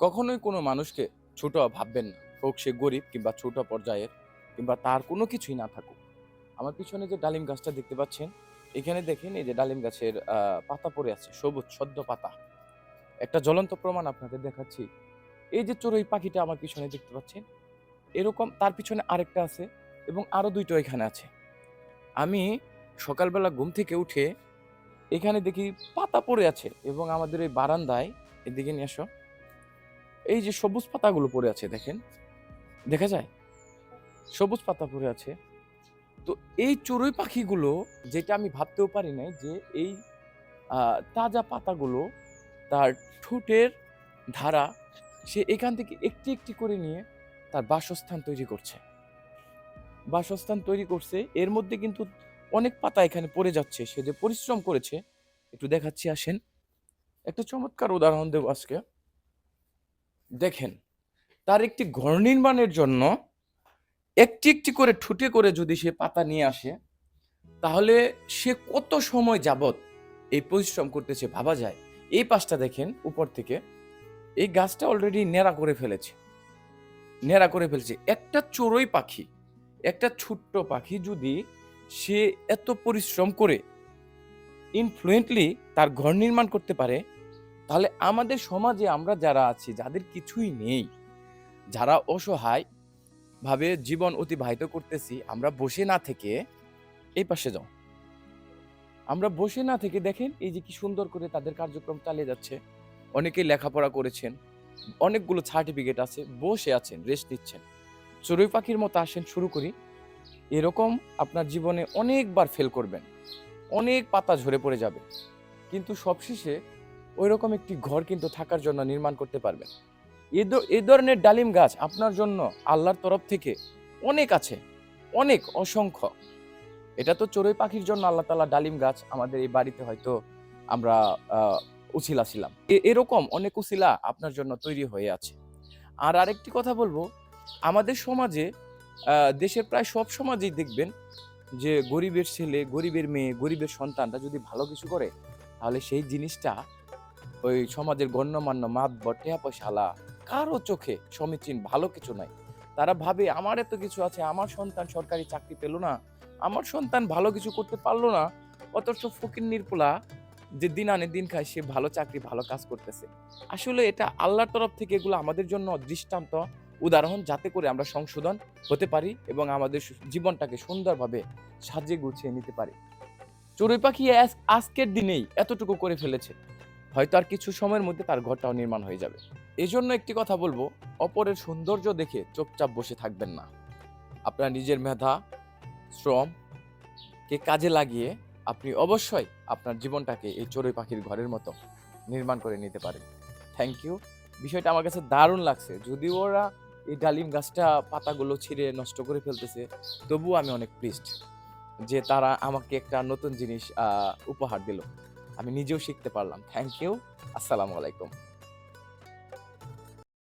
কখনোই কোনো মানুষকে ছোট ভাববেন না। হোক সে গরিব কিংবা ছোট পর্যায়ের কিংবা তার কোনো কিছুই না থাকুক। আমার পিছনে যে ডালিম গাছটা দেখতে পাচ্ছেন, এখানে দেখেন এই যে ডালিম গাছের পাতা পড়ে আছে, সবুজ, সদ্য পাতা। একটা জ্বলন্ত প্রমাণ আপনাদের দেখাচ্ছি। এই যে চড়ুই পাখিটা আমার পিছনে দেখতে পাচ্ছেন, এরকম তার পিছনে আরেকটা আছে এবং আরও দুইটা এখানে আছে। আমি সকালবেলা ঘুম থেকে উঠে এখানে দেখি পাতা পড়ে আছে এবং আমাদের এই বারান্দায়, এদিকে নিয়ে আসো। এই যে সবুজ পাতাগুলো পড়ে আছে, দেখেন। দেখা যায়? সবুজ পাতা পড়ে আছে। তো এই চড়ুই পাখিগুলো, যেটা আমি ভাবতেও পারি নাই যে এই তাজা পাতাগুলো তার ঠোঁটের ধারা, সে এখান থেকে একটি একটি করে নিয়ে তার বাসস্থান তৈরি করছে। বাসস্থান তৈরি করছে। এর মধ্যে কিন্তু অনেক পাতা এখানে পড়ে যাচ্ছে। সে যে পরিশ্রম করেছে, একটু দেখাচ্ছি, আসেন। একটা চমৎকার উদাহরণ দেব আজকে। দেখেন, তার একটি ঘর নির্মাণের জন্য একটি একটি করে ঠুটে করে যদি সে পাতা নিয়ে আসে, তাহলে সে কত সময় যাবত এই পরিশ্রম করতেছে ভাবা যায়। এই পাশটা দেখেন উপর থেকে, এই গাছটা অলরেডি নেড়া করে ফেলেছে। নেড়া করে ফেলছে। একটা চড়ুই পাখি, একটা ছোট্ট পাখি যদি সে এত পরিশ্রম করে ইনফ্লুয়েন্টলি তার ঘর নির্মাণ করতে পারে তাহলে আমাদের সমাজে আমরা যারা আছি, যাদের কিছুই নেই, যারা অসহায় ভাবে জীবন অতিবাহিত করতেছি, আমরা বসে না থেকে এই পাশে যাও। আমরা বসে না থেকে দেখেন এই যে কি সুন্দর করে তাদের কার্যক্রম চালিয়ে যাচ্ছে। অনেকেই লেখাপড়া করেছেন, অনেকগুলো সার্টিফিকেট আছে, বসে আছেন রেস্ট নিচ্ছেন। চড়ুই পাখির মতো আসেন, শুরু করি। এরকম আপনার জীবনে অনেকবার ফেল করবেন, অনেক পাতা ঝরে পড়ে যাবে। কিন্তু সবশেষে ওই রকম একটি ঘর কিন্তু থাকার জন্য নির্মাণ করতে পারবেন। এ এ ধরনের ডালিম গাছ আপনার জন্য আল্লাহর তরফ থেকে অনেক আছে, অনেক অসংখ্য। এটা তো চড়ুই পাখির জন্য আল্লাহ তালা ডালিম গাছ আমাদের এই বাড়িতে হয়তো আমরা উছিলা ছিলাম। এরকম অনেক উছিলা আপনার জন্য তৈরি হয়ে আছে। আর আরেকটি কথা বলব, আমাদের সমাজে দেশের প্রায় সব সমাজেই দেখবেন যে গরিবের ছেলে, গরিবের মেয়ে, গরিবের সন্তানটা যদি ভালো কিছু করে, তাহলে সেই জিনিসটা ওই সমাজের গণ্যমান্য বটেয়া পয়সালা কারও চোখে সমীচীন ভালো কিছু নাই। তারা ভাবে, আমার এত কিছু আছে, আমার সন্তান সরকারি চাকরি পেল না, আমার সন্তান ভালো কিছু করতে পারল না, অথচ ফকির নির্পলা যে দিন আনে দিন খায়, সে ভালো চাকরি, ভালো কাজ করতেছে। আসলে এটা আল্লাহর তরফ থেকে এগুলো আমাদের জন্য দৃষ্টান্ত উদাহরণ যাতে করে আমরা সংশোধন হতে পারি এবং আমাদের জীবনটাকে সুন্দরভাবে সাজিয়ে গুছিয়ে নিতে পারি। চড়ুই পাখি আজকের দিনেই এতটুকু করে ফেলেছে। হয়তো আর কিছু সময়ের মধ্যে তার ঘরটাও নির্মাণ হয়ে যাবে। এই জন্য একটি কথা বলব, অপরের সৌন্দর্য দেখে চুপচাপ বসে থাকবেন না। আপনার নিজের মেধা, শ্রম কে কাজে লাগিয়ে আপনি অবশ্যই আপনার জীবনটাকে এই চড়ুই পাখির ঘরের মতো নির্মাণ করে নিতে পারেন। থ্যাংক ইউ বিষয়টা আমার কাছে দারুণ লাগছে। যদিও ওরা এই ডালিম গাছটা, পাতাগুলো ছিঁড়ে নষ্ট করে ফেলতেছে, তবুও আমি অনেক প্লিজড যে তারা আমাকে একটা নতুন জিনিস উপহার দিল। আমি নিজেও শিখতে পারলাম। থ্যাংক ইউ আসসালামু আলাইকুম।